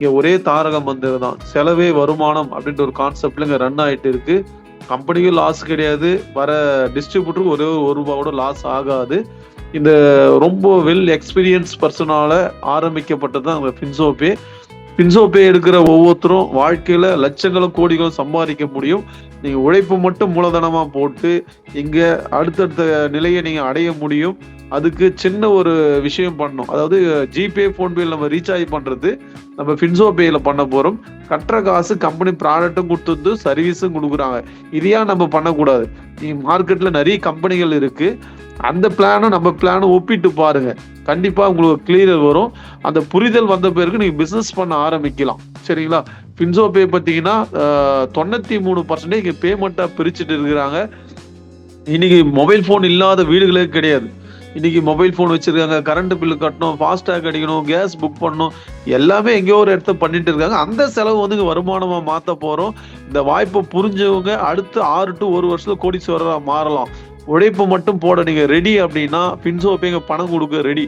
இங்க ஒரே தாரக மந்திரம் தான் செலவே வருமானம் அப்படின்ற ஒரு கான்செப்ட்ல இங்க ரன் ஆயிட்டு இருக்கு. கம்பெனிக்கும் லாஸ் கிடையாது. வர டிஸ்ட்ரிபியூட்டருக்கு ஒரே ஒரு ரூபா கூட லாஸ் ஆகாது. இந்த ரொம்ப வெல் எக்ஸ்பீரியன்ஸ் பர்சனால ஆரம்பிக்கப்பட்டது தான் அந்த பின்சோபே பின்சோபே எடுக்கிற ஒவ்வொருத்தரும் வாழ்க்கையில லட்சங்களும் கோடிகளும் சம்பாதிக்க முடியும். நீங்க உழைப்பு மட்டும் மூலதனமா போட்டு இங்க அடுத்தடுத்த நிலையை நீங்க அடைய முடியும். அதுக்கு சின்ன ஒரு விஷயம் பண்ணணும் அதாவது ஜிபே ஃபோன்பேல நம்ம ரீசார்ஜ் பண்ணுறது நம்ம ஃபின்சோபேயில் பண்ண போகிறோம் கட்டுற காசு கம்பெனி ப்ராடக்ட்டும் கொடுத்துருந்து சர்வீஸும் கொடுக்குறாங்க. இதையா நம்ம பண்ணக்கூடாது. நீ நிறைய கம்பெனிகள் இருக்குது அந்த பிளானும் நம்ம பிளானும் ஒப்பிட்டு பாருங்க. கண்டிப்பாக உங்களுக்கு கிளியர் வரும். அந்த புரிதல் வந்த பிறகு நீங்கள் பிஸ்னஸ் பண்ண ஆரம்பிக்கலாம். சரிங்களா? ஃபின்சோ பே பார்த்தீங்கன்னா தொண்ணூற்றி மூணு பர்சன்டேஜ் பேமெண்ட்டாக பிரிச்சுட்டு இருக்கிறாங்க. இன்னைக்கு மொபைல் ஃபோன் இல்லாத வீடுகளே கிடையாது. இன்னைக்கு மொபைல் ஃபோன் வச்சிருக்காங்க கரண்ட் பில்லு கட்டணும் ஃபாஸ்டாக் அடிக்கணும் கேஸ் புக் பண்ணணும் எல்லாமே எங்கேயோ ஒரு இடத்த பண்ணிட்டு இருக்காங்க. அந்த செலவு வந்து வருமானமாக மாற்ற போகிறோம் இந்த வாய்ப்பை புரிஞ்சவங்க அடுத்து ஆறு டு ஒரு வருஷத்துல கோடீஸ்வரரா மாறலாம். உழைப்பு மட்டும் போட நீங்கள் ரெடி அப்படின்னா பின்சோப்பேங்க பணம் கொடுக்க ரெடி